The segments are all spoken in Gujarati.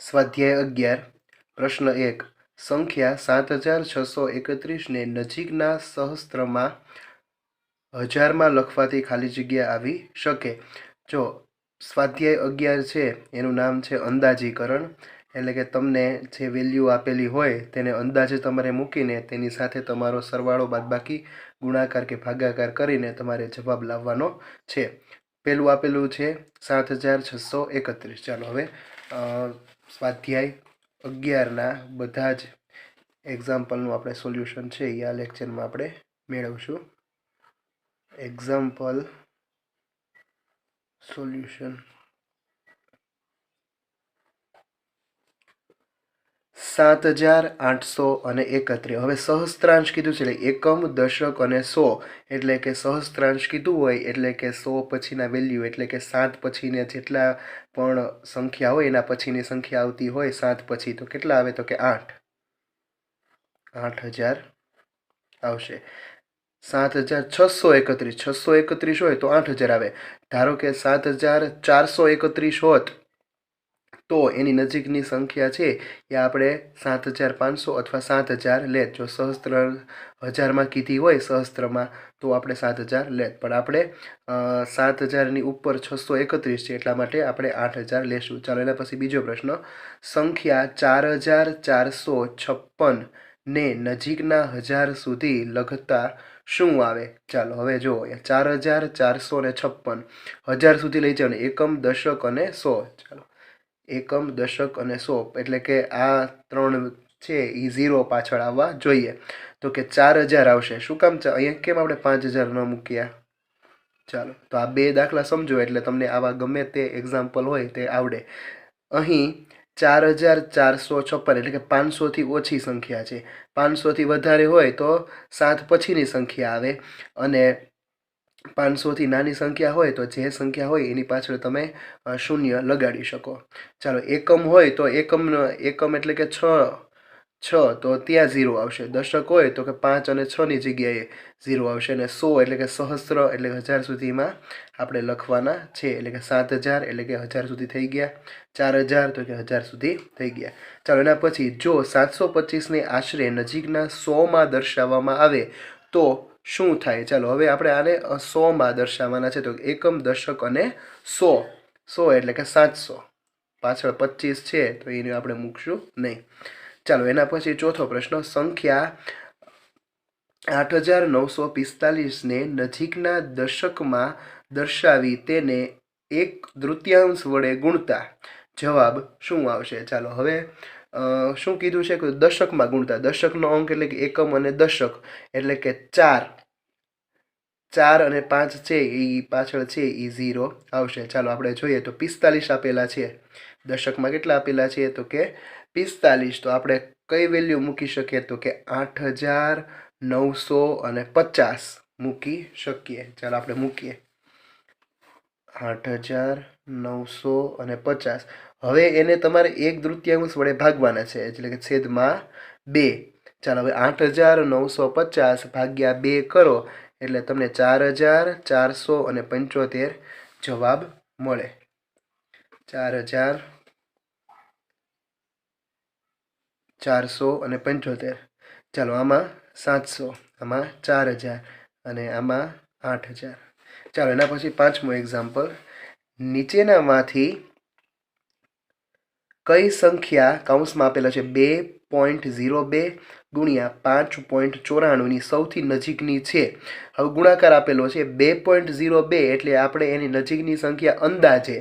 સ્વાધ્યાય અગિયાર, પ્રશ્ન એક. સંખ્યા સાત હજાર છસો એકત્રીસને નજીકના સહસ્ત્રમાં હજારમાં લખવાથી ખાલી જગ્યા આવી શકે. જો સ્વાધ્યાય અગિયાર છે, એનું નામ છે અંદાજીકરણ. એટલે કે તમને જે વેલ્યુ આપેલી હોય, તેને અંદાજે તમારે મૂકીને તેની સાથે તમારો સરવાળો બાદબાકી, ગુણાકાર કે ભાગાકાર કરીને તમારે જવાબ લાવવાનો છે. પહેલું આપેલું છે સાત હજાર છસો એકત્રીસ ચાલો હવે સ્વાધ્યાય અગિયારના બધા જ એક્ઝામ્પલનું આપણે સોલ્યુશન છે એ આ લેક્ચરમાં આપણે મેળવશું. એક્ઝામ્પલ સોલ્યુશન સાત હજાર આઠસો અને એકત્રીસ. હવે સહસ્ત્રાંશ કીધું છે, એટલે એકમ, દશક અને સો. એટલે કે સહસ્ત્રાંશ કીધું હોય, એટલે કે સો પછીના વેલ્યુ એટલે કે સાત પછીને જેટલા પણ સંખ્યા હોય, એના પછીની સંખ્યા આવતી હોય, સાત પછી. તો કેટલા આવે? તો કે આઠ. આઠ હજાર આવશે. સાત હજાર છસો એકત્રીસ. છસો એકત્રીસ હોય તો આઠ હજાર આવે. ધારો કે સાત હજાર ચારસો એકત્રીસ હોત તો એની નજીકની સંખ્યા છે એ આપણે સાત હજાર પાંચસો અથવા સાત હજાર લેત જો સહસ્ત્ર હજારમાં કીધી હોય સહસ્ત્રમાં, તો આપણે સાત હજાર લેત પણ આપણે સાત હજારની ઉપર છસો એકત્રીસ છે એટલા માટે આપણે આઠ હજાર લેશું. ચાલો, એના પછી બીજો પ્રશ્ન. સંખ્યા ચાર હજાર ચારસો છપ્પન ને નજીકના હજાર સુધી લખતા શું આવે? ચાલો, હવે જુઓ ચાર હજાર ચારસો ને છપ્પન. હજાર સુધી લઈ જાઓ એકમ, દશક અને સો. ચાલો. એકમ, દશક અને સો એટલે કે આ ત્રણ છે એ ઝીરો પાછળ આવવા જોઈએ. તો કે ચાર હજાર આવશે. શું કામ અહીંયા કેમ આપણે પાંચ હજાર ન મૂક્યા? ચાલો. તો આ બે દાખલા સમજો એટલે તમને આવા ગમે તે એક્ઝામ્પલ હોય તે આવડે. અહીં ચાર હજાર ચારસો છપ્પન, એટલે કે પાંચસોથી ઓછી સંખ્યા છે. પાંચસોથી વધારે હોય તો સાત પછીની સંખ્યા આવે. અને પાંચસોથી નાની સંખ્યા હોય તો જે સંખ્યા હોય એની પાછળ તમે શૂન્ય લગાડી શકો. ચાલો, એકમ હોય તો એકમ એકમ એટલે કે છ છ, તો ત્યાં ઝીરો આવશે. દશક હોય તો કે પાંચ અને છની જગ્યાએ ઝીરો આવશે અને સો એટલે કે સહસ્ત્ર એટલે કે હજાર સુધીમાં આપણે લખવાના છે. એટલે કે સાત હજાર એટલે કે હજાર સુધી થઈ ગયા. ચાર હજાર તો કે હજાર સુધી થઈ ગયા. ચાલો, એના પછી જો સાતસો પચીસને આશરે નજીકના સોમાં દર્શાવવામાં આવે તો શું થાય? ચાલો, હવે આપણે આને સોમાં દર્શાવવાના છે. તો એકમ દશક અને સો. સો એટલે કે સાતસો. પાછળ પચીસ છે, તો એને આપણે મૂકશું નહીં. ચાલો, એના પછી ચોથો પ્રશ્ન, સંખ્યા આઠ હજાર નવસો પિસ્તાલીસને નજીકના દશકમાં દર્શાવી તેને એક તૃતીયાંશ વડે ગુણતા. જવાબ શું આવશે? ચાલો, હવે શું કીધું છે કે દશકમાં ગુણતા, દશકનો અંક એટલે કે એકમ અને દશક એટલે કે ચાર. ચાર અને પાંચ છે, એ પાછળ છે, એ ઝીરો આવશે. ચાલો આપણે જોઈએ તો પિસ્તાલીસ આપેલા છે. દશકમાં કેટલા આપેલા છે તો કે પિસ્તાલીસ. તો આપણે કઈ વેલ્યુ મૂકી શકીએ તો કે આઠ હજાર નવસો અને પચાસ મૂકી શકીએ. ચાલો આપણે મૂકીએ. આઠ હજાર નવસો અને પચાસ. હવે એને તમારે એક તૃતીયાંશ વડે ભાગવાના છે, એટલે કે છેદમાં બે. ચાલો, હવે આઠ હજાર નવસો પચાસ ભાગ્યા બે કરો, એટલે તમને ચાર હજાર ચારસો અને પંચોતેર જવાબ મળે. ચાર હજાર ચારસો અને પંચોતેર. ચાલો, આમાં સાતસો, આમાં ચાર હજાર અને આમાં આઠ હજાર ચાલો, એના પછી પાંચમો એક્ઝામ્પલ નીચેનામાંથી કઈ સંખ્યા કૌંસમાં આપેલા છે? બે પોઈન્ટ ઝીરો બે ગુણ્યા પાંચ પોઈન્ટ ચોરાણુંની સૌથી નજીકની છે. હવે ગુણાકાર આપેલો છે બે પોઈન્ટ ઝીરો બે એટલે આપણે એની નજીકની સંખ્યા અંદાજે.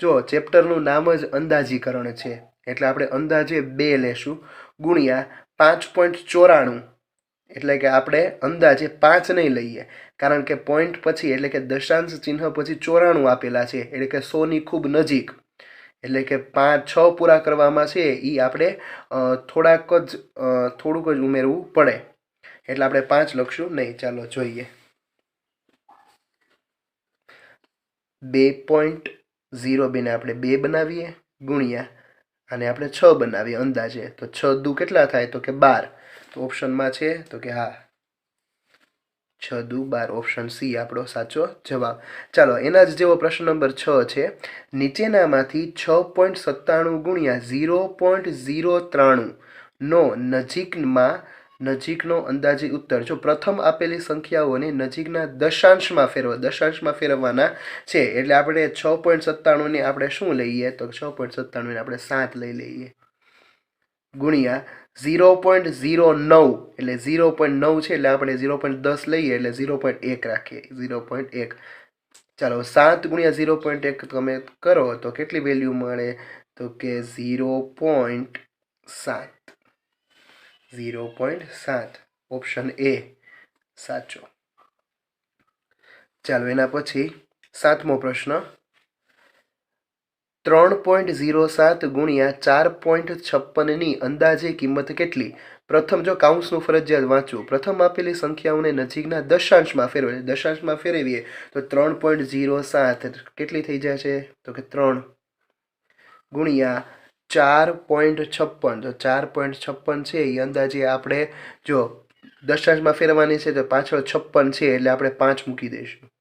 જો ચેપ્ટરનું નામ જ અંદાજીકરણ છે, એટલે આપણે અંદાજે બે લેશું ગુણ્યા પાંચ પોઈન્ટ ચોરાણું. એટલે કે આપણે અંદાજે પાંચ નહીં લઈએ. કારણ કે પોઈન્ટ પછી એટલે કે દશાંશ ચિહ્ન પછી ચોરાણું આપેલા છે. એટલે કે સોની ખૂબ નજીક. એટલે કે પાંચ, છ પૂરા કરવામાં છે એ આપણે થોડાક જ થોડુંક જ ઉમેરવું પડે. એટલે આપણે પાંચ લખશું નહીં. ચાલો જોઈએ. બે પોઈન્ટ ઝીરો બેને આપણે બે બનાવીએ, ગુણ્યા, અને આપણે છ બનાવીએ અંદાજે. તો છ દુ કેટલા થાય? તો કે બાર. તો ઓપ્શનમાં છે. તો કે હા. છ દુ બાર ઓપ્શન સી આપણો સાચો જવાબ. ચાલો, એના જ જેવો પ્રશ્ન નંબર છ છે. નીચેનામાંથી છ પોઈન્ટ સત્તાણું ગુણ્યા ઝીરો પોઈન્ટ ઝીરો ત્રાણું નો નજીકમાં, નજીકનો અંદાજે ઉત્તર. જો પ્રથમ આપેલી સંખ્યાઓને નજીકના દશાંશમાં ફેરવા, દશાંશમાં ફેરવવાના છે, એટલે આપણે છ પોઈન્ટ સત્તાણુંને આપણે શું લઈએ? તો છ પોઈન્ટ સત્તાણુંને આપણે સાત લઈ લઈએ. ગુણ્યા ઝીરો પોઈન્ટ ઝીરો નવ એટલે ઝીરો પોઈન્ટ નવ છે, એટલે આપણે ઝીરો પોઈન્ટ દસ લઈએ, એટલે ઝીરો પોઈન્ટ એક રાખીએ ઝીરો પોઈન્ટ એક. ચાલો, સાત ગુણ્યા ઝીરો પોઈન્ટ એક તમે કરો, તો કેટલી વેલ્યુ મળે? તો કે ઝીરો પોઈન્ટ સાત. ઝીરો પોઈન્ટ સાત ઓપ્શન એ સાચો. ચાલો, એના પછી સાતમો પ્રશ્ન. ત્રણ પોઈન્ટ ઝીરો સાત ગુણ્યા ચાર પોઈન્ટ છપ્પનની અંદાજે કિંમત કેટલી? પ્રથમ, જો કાઉન્સનું ફરજિયાત વાંચવું, પ્રથમ આપેલી સંખ્યાઓને નજીકના દશાંશમાં ફેરવે દશાંશમાં ફેરવીએ, તો ત્રણ પોઈન્ટ ઝીરો સાત કેટલી થઈ જાય છે તો કે ત્રણ ગુણ્યા ચાર પોઈન્ટ છપ્પન, તો ચાર પોઈન્ટ છપ્પન છે, એ અંદાજે આપણે જો દશાંશમાં ફેરવાની છે, તો પાછળ છપ્પન છે, એટલે આપણે પાંચ મૂકી દઈશું.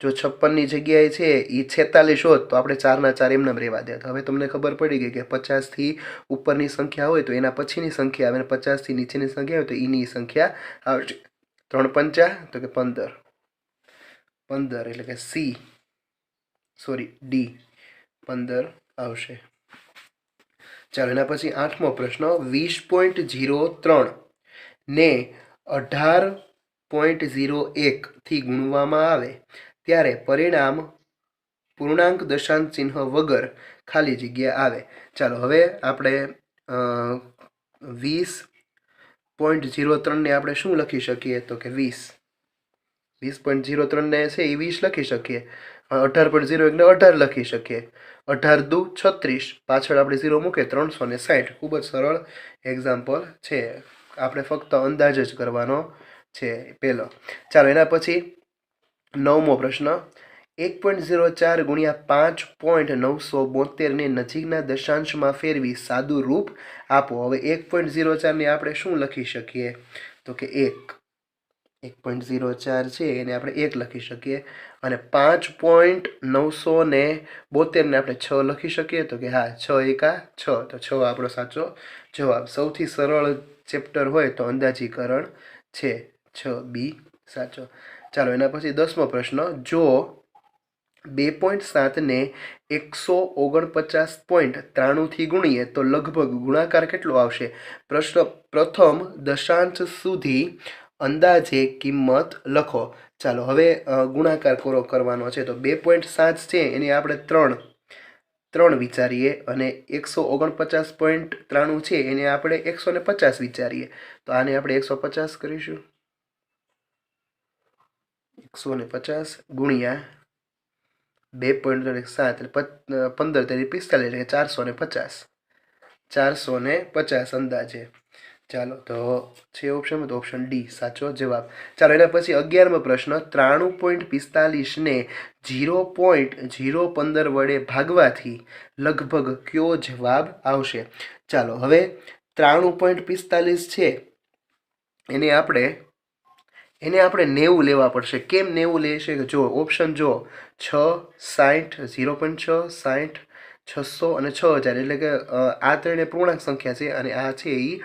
જો છપ્પનની જગ્યાએ છે એ છેતાલીસ હોત, તો આપણે ચારના ચાર એમને રહેવા દે હવે તમને ખબર પડી ગઈ કે પચાસથી ઉપરની સંખ્યા હોય તો એના પછીની સંખ્યા આવે અને પચાસથી નીચેની સંખ્યા હોય તો એની સંખ્યા આવશે. ત્રણ પંચા, તો કે પંદર. પંદર એટલે કે સી. Sorry, D. પંદર આવશે. ચાલો, એના પછી આઠમો પ્રશ્ન, વીસ પોઈન્ટ ઝીરો ત્રણ ને અઢાર પોઈન્ટ ઝીરો એકથી ગુણવામાં આવે. ત્યારે પરિણામ પૂર્ણાંક દશાંશ ચિહ્ન વગર ખાલી જગ્યા આવે. ચાલો હવે આપણે વીસ પોઈન્ટ ઝીરો ત્રણને આપણે શું લખી શકીએ? તો કે વીસ. વીસ પોઈન્ટ ઝીરો ત્રણને છે એ વીસ લખી શકીએ. અઢાર પોઈન્ટ ઝીરો એકને અઢાર લખી શકીએ. અઢાર દુ છત્રીસ. પાછળ આપણે ઝીરો મૂકીએ ત્રણસો ને સાઠ. ખૂબ જ સરળ એક્ઝામ્પલ છે. આપણે ફક્ત અંદાજ જ કરવાનો છે પહેલો ચાલો એના પછી નવમો પ્રશ્ન. એક પોઈન્ટ ઝીરો ચાર ગુણ્યા પાંચ પોઈન્ટ નવસો બોતેરને નજીકના દશાંશમાં ફેરવી સાદું રૂપ આપો. હવે એક પોઈન્ટ ઝીરો ચારને આપણે શું લખી શકીએ? તો કે એક. એક પોઈન્ટ ઝીરો ચાર છે, એને આપણે એક લખી શકીએ. અને પાંચ પોઈન્ટ નવસો ને બોતેરને આપણે છ લખી શકીએ. તો કે હા, છ એકા છ. તો છ આપણો સાચો જવાબ. સૌથી સરળ ચેપ્ટર હોય તો અંદાજીકરણ છે. છ બી સાચો. ચાલો એના પછી દસમો પ્રશ્ન. જો બે પોઈન્ટ સાતને એકસો ઓગણપચાસ પોઈન્ટ ત્રાણુંથી ગુણીએ તો લગભગ ગુણાકાર કેટલો આવશે? પ્રશ્ન પ્રથમ દશાંશ સુધી અંદાજે કિંમત લખો. ચાલો હવે ગુણાકાર કરો કરવાનો છે. તો બે પોઈન્ટ સાત છે, એની આપણે ત્રણ ત્રણ વિચારીએ અને એકસો ઓગણપચાસ પોઈન્ટ ત્રાણું છે, એને આપણે એકસો ને પચાસ વિચારીએ. તો આને આપણે એકસો પચાસ કરીશું. એકસો ને પચાસ ગુણ્યા બે પોઈન્ટ સાત એટલે પંદર તેરી પિસ્તાલીસ એટલે ચારસો ને પચાસ. ચારસો ને પચાસ અંદાજે. ચાલો, તો છે ઓપ્શન તો ઓપ્શન ડી સાચો જવાબ. ચાલો, એના પછી અગિયારમો પ્રશ્ન, ત્રાણું પોઈન્ટ પિસ્તાલીસને ઝીરો પોઈન્ટ ઝીરો પંદર વડે ભાગવાથી લગભગ કયો જવાબ આવશે? ચાલો, હવે ત્રાણું પોઈન્ટ પિસ્તાલીસ છે. એને આપણે એને આપણે નેવું લેવા પડશે. કેમ નેવું લેશે કે જો ઓપ્શન જો છ સાઠ ઝીરો પોઈન્ટ છ સાઠ છસો અને છ હજાર. એટલે કે આ ત્રણે પૂર્ણાંક સંખ્યા છે અને આ છે એ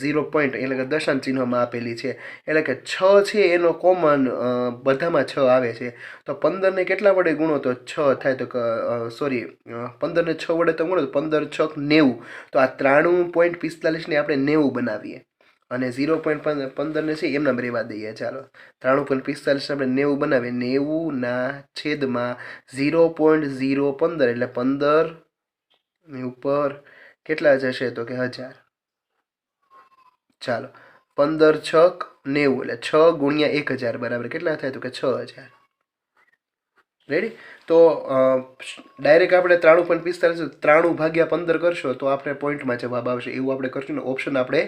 ઝીરો પોઈન્ટ, એટલે કે દશાંશ ચિહ્નમાં આપેલી છે. એટલે કે છ છે એનો કોમન બધામાં છ આવે છે. તો પંદરને કેટલા વડે ગુણો? તો છ થાય તો સોરી પંદરને છ વડે તો ગુણો, તો પંદર છ નેવું. તો આ ત્રાણું પોઈન્ટ પિસ્તાલીસને આપણે નેવું બનાવીએ. અને ઝીરો પોઈન્ટ પંદરને છે એમના રહેવા દઈએ, ચાલો. ત્રાણું પોઈન્ટ પિસ્તાલીસ આપણે નેવું બનાવીએ. નેવુંના છેદમાં ઝીરો પોઈન્ટ ઝીરો પંદર, એટલે પંદર ઉપર કેટલા જશે તો કે હજાર? ચાલો. પંદર છક નેવું, એટલે છ ગુણ્યા એક હજાર બરાબર કેટલા થાય તો કે છ હજાર? રેડી તો ડાયરેક્ટ આપણે ત્રાણું પોઈન્ટ પિસ્તાલીસ ત્રાણું ભાગ્યા પંદર કરશો તો આપણે પોઈન્ટમાં જવાબ આવશે. એવું આપણે કરશું ને ઓપ્શન આપણે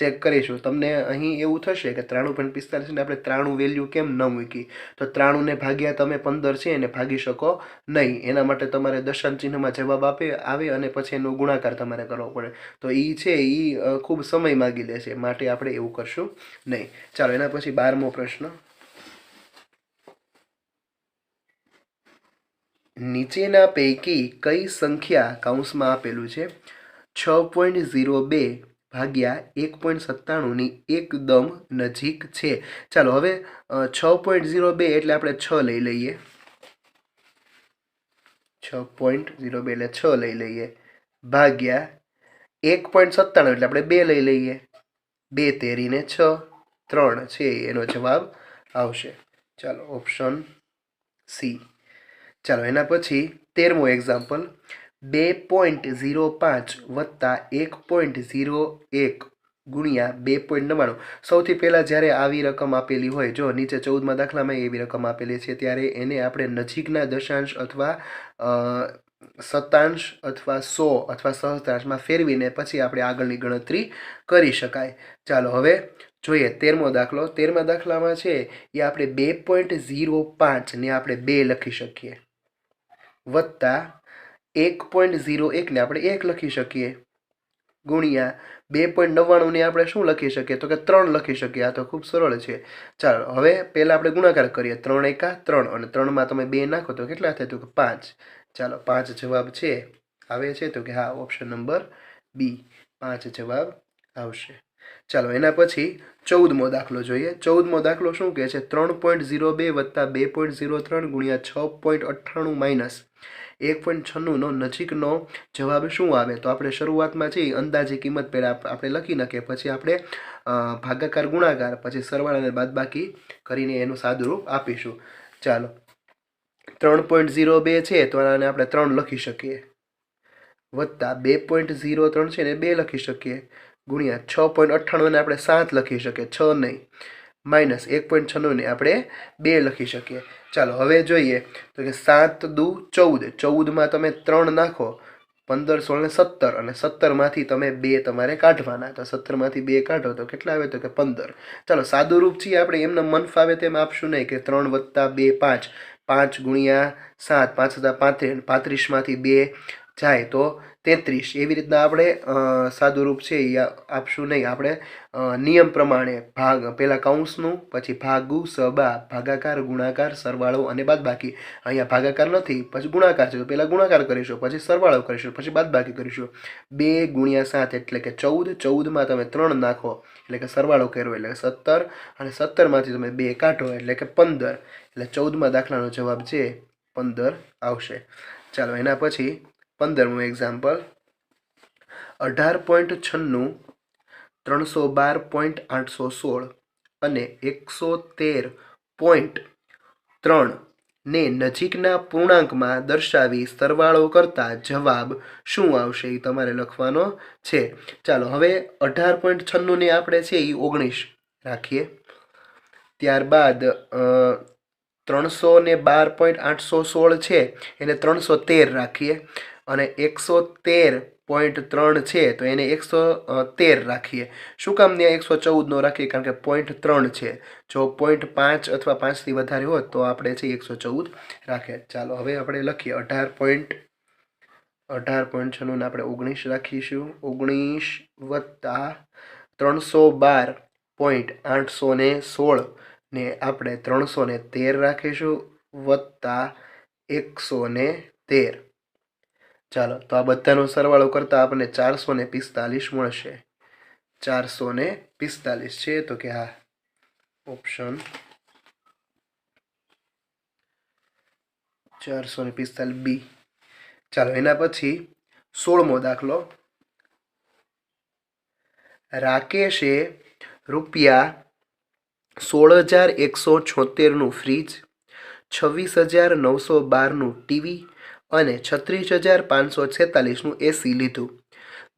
ચેક કરીશું. તમને અહીં એવું થશે કે ત્રાણું પોઈન્ટ પિસ્તાલીસને આપણે ત્રાણું વેલ્યુ કેમ ન મૂકી? તો ત્રાણુંને ભાગ્યા તમે પંદર છે એને ભાગી શકો નહીં. એના માટે તમારે દશાંત ચિહ્નમાં જવાબ આપે, આવે અને પછી એનો ગુણાકાર તમારે કરવો પડે. તો એ છે એ ખૂબ સમય માગી લે છે માટે આપણે એવું કરશું નહીં. ચાલો, એના પછી બારમો પ્રશ્ન. નીચેના પૈકી કઈ સંખ્યા કૌંસમાં આપેલું છે? છ પોઈન્ટ ઝીરો બે ભાગ્યા એક પોઈન્ટ સત્તાણુંની એકદમ નજીક છે. ચાલો હવે છ પોઈન્ટ ઝીરો બે એટલે આપણે છ લઈ લઈએ. છ પોઈન્ટ ઝીરો બે એટલે છ લઈ લઈએ. ભાગ્યા એક પોઈન્ટ સત્તાણું એટલે આપણે બે લઈ લઈએ. બે તેરીને છ, ત્રણ છે એનો જવાબ આવશે. ચાલો, ઓપ્શન સી. ચાલો એના પછી તેરમો એક્ઝામ્પલ બે પોઈન્ટ ઝીરો પાંચ વત્તા એક પોઈન્ટ ઝીરો એક ગુણ્યા બે પોઈન્ટ નવ્વાણું. સૌથી પહેલાં જ્યારે આવી રકમ આપેલી હોય, જો નીચે ચૌદમાં દાખલામાં એવી રકમ આપેલી છે, ત્યારે એને આપણે નજીકના દશાંશ અથવા સત્તાંશ અથવા સો અથવા સહસ્ત્રાંશમાં ફેરવીને પછી આપણે આગળની ગણતરી કરી શકાય. ચાલો હવે જોઈએ તેરમો દાખલો. તેરમા દાખલામાં છે એ આપણે બે પોઈન્ટ ઝીરો પાંચને આપણે બે લખી શકીએ. વત્તા એક પોઈન્ટ ઝીરો એકને આપણે એક લખી શકીએ. ગુણ્યા બે પોઈન્ટ નવ્વાણુંને આપણે શું લખી શકીએ? તો કે ત્રણ લખી શકીએ. આ તો ખૂબ સરળ છે. ચાલો, હવે પહેલાં આપણે ગુણાકાર કરીએ. ત્રણ એકા ત્રણ અને ત્રણમાં તમે બે નાખો તો કેટલા થાય? તો કે પાંચ. ચાલો, પાંચ જવાબ છે. આવે છે તો કે હા, ઓપ્શન નંબર બી. પાંચ જવાબ આવશે. ચાલો, એના પછી ચૌદમો દાખલો જોઈએ. ચૌદમો દાખલો શું કહે છે? ત્રણ પોઈન્ટ ઝીરો બે વત્તા બે પોઈન્ટ ઝીરો ત્રણ ગુણ્યા છ પોઈન્ટ અઠ્ઠાણું માઇનસ એક પોઈન્ટ છન્નુંનો નજીકનો જવાબ શું આવે? તો આપણે શરૂઆતમાં છે અંદાજી કિંમત પહેલાં આપણે લખી નાખીએ, પછી આપણે ભાગાકાર, ગુણાકાર, પછી સરવાળા અને બાદબાકી કરીને એનું સાદુરૂપ આપીશું. ચાલો. ત્રણ પોઈન્ટ ઝીરો બે છે, તો આને આપણે ત્રણ લખી શકીએ. વત્તા બે પોઈન્ટ ઝીરો ત્રણ છે ને, બે લખી શકીએ. ગુણ્યા છ પોઈન્ટ અઠ્ઠાણુંને આપણે સાત લખી શકીએ, છ નહીં. માઇનસ એક પોઈન્ટ છન્નુંને આપણે બે લખી શકીએ. ચાલો, હવે જોઈએ. તો કે સાત દુ ચૌદ. ચૌદમાં તમે ત્રણ નાખો, પંદર, સોળ ને સત્તર અને સત્તરમાંથી તમે બે તમારે કાઢવાના. તો સત્તરમાંથી બે કાઢો તો કેટલા આવે તો કે પંદર. ચાલો સાદું રૂપ છીએ આપણે, એમને મન ફાવે તેમ આપશું નહીં કે ત્રણ વત્તા બે પાંચ. પાંચ ગુણ્યા સાત, પાંચ હતા પાંત્રીસ, પાંત્રીસમાંથી બે જાય તો તેત્રીસ. એવી રીતના આપણે સાદુરૂપ રૂપ છે એ આપશું નહીં. આપણે નિયમ પ્રમાણે ભાગ, પહેલાં કૌંસનું, પછી ભાગુ સબા ભાગાકાર, ગુણાકાર, સરવાળો અને બાદબાકી. અહીંયા ભાગાકાર નથી, પછી ગુણાકાર છે. તો પહેલાં ગુણાકાર કરીશું, પછી સરવાળો કરીશું, પછી બાદબાકી કરીશું. બે ગુણ્યા સાત એટલે કે ચૌદ. ચૌદમાં તમે ત્રણ નાખો, એટલે કે સરવાળો કર્યો, એટલે સત્તર. અને સત્તરમાંથી તમે બે કાઢો, એટલે કે પંદર. એટલે ચૌદમાં દાખલાનો જવાબ છે, પંદર આવશે. ચાલો, એના પછી પંદરમું એક્ઝામ્પલ અઢાર પોઈન્ટ છન્નું, ત્રણસો બાર પોઈન્ટ આઠસો સોળ અને એકસો તેર પોઈન્ટ ત્રણ ને નજીકના પૂર્ણાંકમાં દર્શાવી સરવાળો કરતા જવાબ શું આવશે એ તમારે લખવાનો છે. ચાલો, હવે અઢાર પોઈન્ટ છન્નુંને આપણે છે એ ઓગણીસ રાખીએ. ત્યારબાદ ત્રણસો ને બાર પોઈન્ટ આઠસો સોળ છે, એને ત્રણસો તેર રાખીએ. અને એકસો તેર પોઈન્ટ ત્રણ છે, તો એને એકસો તેર રાખીએ. શું કામ ત્યાં એકસો ચૌદનો રાખીએ? કારણ કે પોઈન્ટ ત્રણ છે. જો પોઈન્ટ પાંચ અથવા પાંચથી વધારે હોત, તો આપણે છે એકસો ચૌદ રાખીએ. ચાલો, હવે આપણે લખીએ. અઢાર પોઈન્ટ અઢાર પોઈન્ટ છન્નુંને આપણે ઓગણીસ રાખીશું. ઓગણીસ વત્તા ત્રણસો બાર પોઈન્ટ આઠસો ને સોળ ને આપણે ત્રણસો ને તેર રાખીશું વત્તા એકસો ને તેર. ચાલો, તો આ બધાનો સરવાળો કરતાં આપણને ચારસો ને પિસ્તાલીસ મળશે. ચારસો ને પિસ્તાલીસ છે, તો કે હા, ઓપ્શન. ચારસો ને પિસ્તાલીસ બી. ચાલો, એના પછી સોળમો દાખલો. રાકેશે રૂપિયા સોળ હજાર એકસો છોતેરનું ફ્રીજ છવ્વીસ હજાર નવસો બારનું ટીવી અને છત્રીસ હજાર પાંચસો છેતાલીસનું એસી લીધું.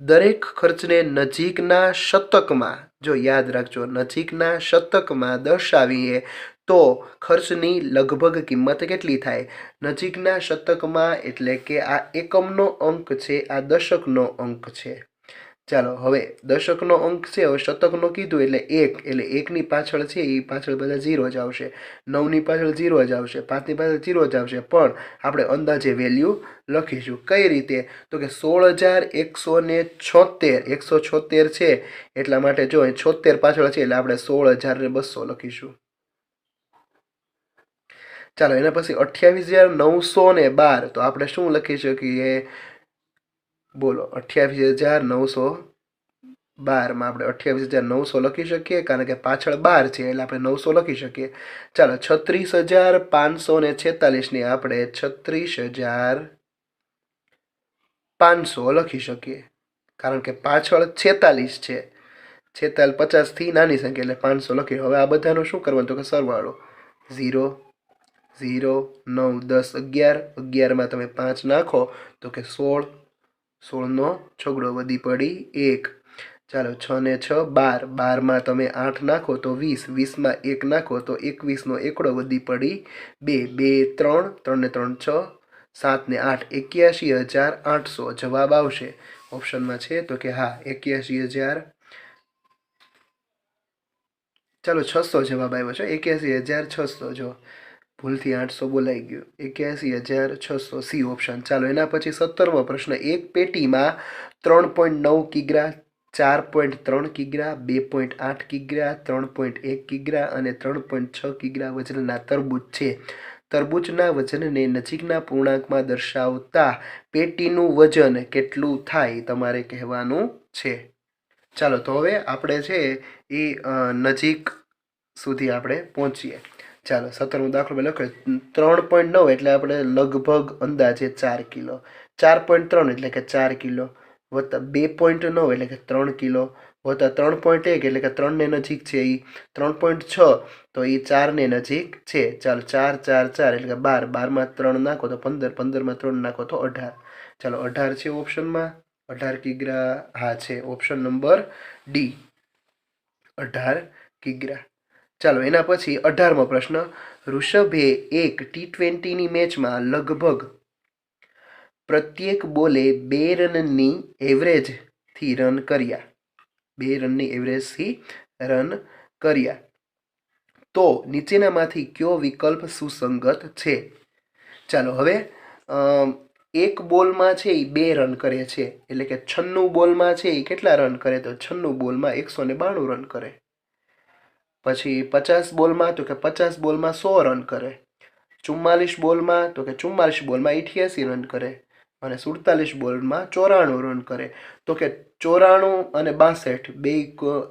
દરેક ખર્ચને નજીકના શતકમાં, જો યાદ રાખજો, નજીકના શતકમાં દર્શાવીએ, તો ખર્ચની લગભગ કિંમત કેટલી થાય? નજીકના શતકમાં એટલે કે આ એકમનો અંક છે, આ દશકનો અંક છે. ચાલો, હવે દશકનો અંક છે, હવે શતકનો કીધું એટલે એક, એટલે એકની પાછળ છે એ પાછળ બધા ઝીરો જ આવશે. નવની પાછળ ઝીરો જ આવશે, પાંચની પાછળ ઝીરો જ આવશે. પણ આપણે અંદાજે વેલ્યુ લખીશું. કઈ રીતે? તો કે સોળ હજાર એકસો ને છોતેર, એકસો છોતેર છે, એટલા માટે જો છોતેર પાછળ છે, એટલે આપણે સોળ હજાર ને બસો લખીશું. ચાલો, એના પછી અઠ્યાવીસ હજાર નવસો ને બાર, તો આપણે શું લખી શકીએ? બોલો, અઠ્યાવીસ હજાર નવસો બારમાં આપણે અઠ્યાવીસ હજાર નવસો લખી શકીએ, કારણ કે પાછળ બાર છે, એટલે આપણે નવસો લખી શકીએ. ચાલો, છત્રીસ હજાર પાંચસો ને છેતાલીસની આપણે છત્રીસ હજાર પાંચસો લખી શકીએ, કારણ કે પાછળ છેતાલીસ છે. છેતાલ પચાસથી નાની સંખ્યા, એટલે પાંચસો લખીએ હવે આ બધાનો શું કરવાનું? તો કે સરવાળો. ઝીરો ઝીરો, નવ, દસ, અગિયાર. અગિયારમાં તમે પાંચ નાખો, તો કે સોળ સોળનો છગડો વધી પડી એક. ચાલો, છ ને છ, બાર. બારમાં તમે આઠ નાખો તો વીસ. વીસમાં એક નાખો તો એકવીસનો એકડો વધી પડી બે. બે, ત્રણ. ત્રણ ને ત્રણ, છ. સાત ને આઠ એક્યાસી હજાર આઠસો. જવાબ આવશે. ઓપ્શનમાં છે તો કે હા એક્યાસી હજાર. ચાલો, છસો જવાબ આવ્યો છે. એક્યાસી હજાર છસો જો. ભૂલથી આઠસો બોલાઈ ગયો. એક્યાસી હજાર છસો સી ઓપ્શન. ચાલો, એના પછી સત્તરમો પ્રશ્ન. એક પેટીમાં ત્રણ પોઈન્ટ નવ કિગ્રા, ચાર પોઈન્ટ ત્રણ કિગ્રા, બે પોઈન્ટ આઠ કિગ્રા, ત્રણ પોઈન્ટ એક કિગ્રા અને ત્રણ પોઈન્ટ છ કિગ્રા વજનના તરબૂચ છે. તરબૂચના વજનને નજીકના પૂર્ણાંકમાં દર્શાવતા પેટીનું વજન કેટલું થાય તમારે કહેવાનું છે. ચાલો, તો હવે આપણે છે એ નજીક સુધી આપણે પહોંચીએ. ચાલો, સત્તરમો દાખલો મેં લખ્યો. ત્રણ પોઈન્ટ નવ એટલે આપણે લગભગ અંદાજે ચાર કિલો. ચાર પોઈન્ટ ત્રણ એટલે કે ચાર કિલો. વત્તા બે પોઈન્ટ નવ એટલે કે ત્રણ કિલો. વત્તા ત્રણ પોઈન્ટ એક એટલે કે ત્રણને નજીક છે એ ત્રણ પોઈન્ટ છ તો એ ચારને નજીક છે. ચાલો, ચાર ચાર ચાર એટલે કે બાર. બારમાં ત્રણ નાખો તો પંદર. પંદરમાં ત્રણ નાખો તો અઢાર. ચાલો, અઢાર છે ઓપ્શનમાં. અઢાર કિગ્રા હા છે. Option number D. અઢાર કિગ્રા ચાલો, એના પછી અઢારમો પ્રશ્ન. ઋષભે એક ટી ટ્વેન્ટીની મેચમાં લગભગ પ્રત્યેક બોલે બે રનની એવરેજથી રન કર્યા. બે રનની એવરેજથી રન કર્યા. તો નીચેનામાંથી કયો વિકલ્પ સુસંગત છે? ચાલો, હવે એક બોલમાં છે એ બે રન કરે છે. એટલે કે છન્નું બોલમાં છે એ કેટલા રન કરે? તો છન્નું બોલમાં એકસો ને બાણું રન કરે. પછી પચાસ બોલમાં તો કે પચાસ બોલમાં સો રન કરે. ચુમ્માલીસ બોલમાં તો કે ચુમ્માલીસ બોલમાં ઇઠ્યાસી રન કરે અને સુડતાલીસ બોલમાં ચોરાણું રન કરે. તો કે ચોરાણું અને બાસઠ બે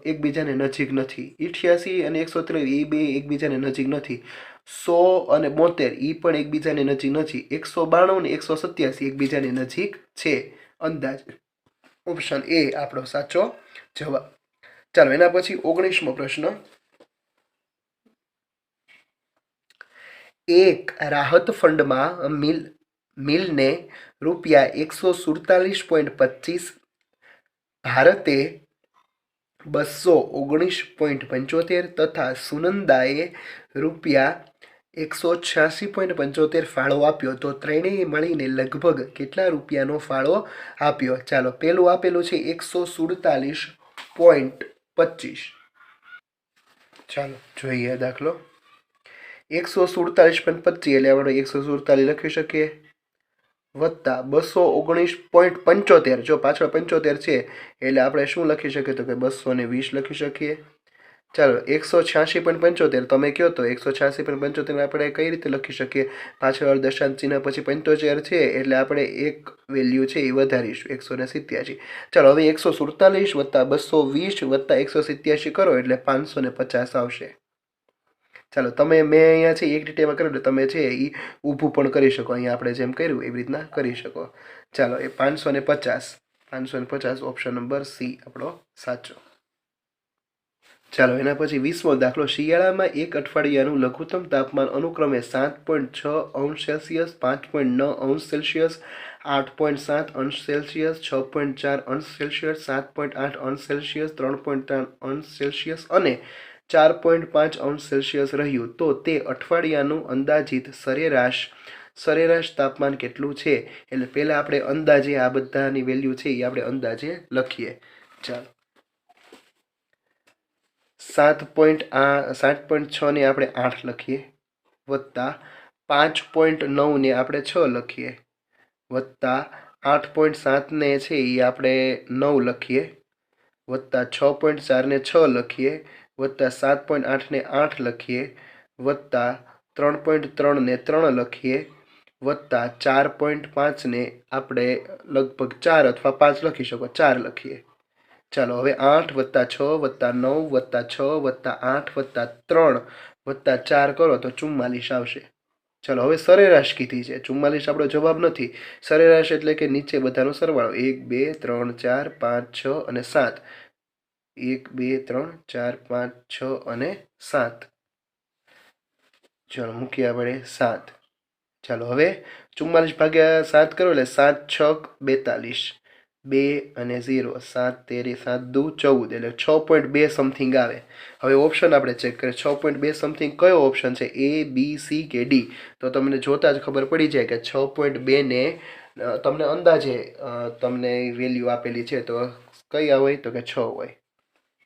એકબીજાને નજીક નથી. ઇઠ્યાસી અને એકસો ત્રેવીસ એ બે એકબીજાને નજીક નથી. સો અને બોતેર એ પણ એકબીજાને નજીક નથી. એકસો બાણું ને એકસો સત્યાસી એકબીજાની નજીક છે. અંદાજ. ઓપ્શન એ આપણો સાચો જવાબ. ચાલો, એના પછી ઓગણીસમો પ્રશ્ન. એક રાહત ફંડમાં મિલ, મિલને રૂપિયા એકસો સુડતાલીસ પોઈન્ટ પચીસ, ભારતે બસો ઓગણીસ પોઈન્ટ પંચોતેર તથા સુનંદાએ રૂપિયા એકસો છ્યાસી પોઈન્ટ પંચોતેર ફાળો આપ્યો. તો ત્રણેય મળીને લગભગ કેટલા રૂપિયાનો ફાળો આપ્યો? ચાલો, પેલું આપેલું છે એકસો સુડતાલીસ પોઈન્ટ પચીસ. ચાલો, જોઈએ દાખલો. એકસો સુડતાલીસ પોઈન્ટ પચીસ એટલે આપણે એકસો સુડતાલીસ લખી શકીએ. વત્તા બસો ઓગણીસ પોઈન્ટ પંચોતેર. જો પાછળ પંચોતેર છે, એટલે આપણે શું લખી શકીએ તો કે બસો ને વીસ લખી શકીએ. ચાલો, એકસો છ્યાસી પોઈન્ટ પંચોતેર. તમે કહો તો એકસો છ્યાસી પોઈન્ટ પંચોતેર આપણે કઈ રીતે લખી શકીએ? પાછળ દશાંશ ચિહ્ન, પછી પંચોતેર છે, એટલે આપણે એક વેલ્યુ છે એ વધારીશું. એકસો ને સિત્યાસી. ચાલો, હવે એકસો સુડતાલીસ વત્તા બસો વીસ વત્તા એકસો સિત્યાસી કરો, એટલે પાંચસો ને પચાસ આવશે. ચાલો, તમે, મેં અહીંયા છે એક ડીટેમાં કર્યું તમે છે એ ઊભું પણ કરી શકો. અહીંયા આપણે જેમ કર્યું એવી રીતના કરી શકો. ચાલો, એ પાંચસો ને પચાસ. પાંચસો ને પચાસ ઓપ્શન નંબર સી આપણો સાચો. ચાલો, એના પછી વીસમો દાખલો. શિયાળામાં એક અઠવાડિયાનું લઘુત્તમ તાપમાન અનુક્રમે સાત પોઈન્ટ છ અંશ સેલ્સિયસ, પાંચ પોઈન્ટ નવ અંશ સેલ્સિયસ, આઠ પોઈન્ટ સાત અંશ સેલ્સિયસ, છ પોઈન્ટ ચાર અંશ સેલ્સિયસ, સાત પોઈન્ટ આઠ અંશ સેલ્સિયસ, ત્રણ પોઈન્ટ ત્રણ અંશ સેલ્સિયસ અને ચાર પોઈન્ટ પાંચ અંશ સેલ્સિયસ રહ્યું, તો તે અઠવાડિયાનું અંદાજિત સરેરાશ સરેરાશ તાપમાન કેટલું છે? એટલે પહેલાં આપણે અંદાજે આ બધાની વેલ્યુ છે એ આપણે અંદાજે લખીએ. ચાલો. સાત પોઈન્ટ આ, સાત પોઈન્ટ છને આપણે આઠ લખીએ. વત્તા પાંચ પોઈન્ટ નવને આપણે છ લખીએ. વત્તા આઠ પોઈન્ટ સાતને છે એ આપણે નવ લખીએ. વત્તા છ પોઈન્ટ ચારને છ લખીએ. વત્તા સાત પોઈન્ટ આઠને આઠ લખીએ, વત્તા ત્રણ પોઈન્ટ ત્રણને ત્રણ લખીએ, વત્તા ચાર પોઈન્ટ પાંચને આપણે લગભગ ચાર અથવા પાંચ લખી શકો, ચાર લખીએ. ચાલો હવે આઠ વત્તા છ વત્તા નવ વત્તા છ વત્તા આઠ વત્તા ત્રણ વત્તા ચાર કરો તો ચુમ્માલીસ આવશે. ચાલો હવે સરેરાશ કીધી છે, ચુમ્માલીસ આપણો જવાબ નથી. સરેરાશ એટલે કે નીચે બધાનો સરવાળો, એક, બે, ત્રણ, ચાર, પાંચ, છ અને સાત. એક, બે, ત્રણ, ચાર, પાંચ, છ અને સાત. ચાલો મૂકીએ આપણે સાત. ચાલો હવે ચુમ્માલીસ ભાગ્યા સાત કરો એટલે સાત, છ, બેતાલીસ. બે અને ઝીરો, સાત, તેરી સાત, દુ, ચૌદ એટલે છ પોઈન્ટ બે સમથિંગ આવે. હવે ઓપ્શન આપણે ચેક કરીએ. છ પોઈન્ટ બે સમથિંગ કયો ઓપ્શન છે? એ બી સી કે ડી તો તમને જોતાં જ ખબર પડી જાય કે છ પોઈન્ટ બેને તમને અંદાજે તમને વેલ્યુ આપેલી છે. તો કઈ હોય? તો કે છ હોય.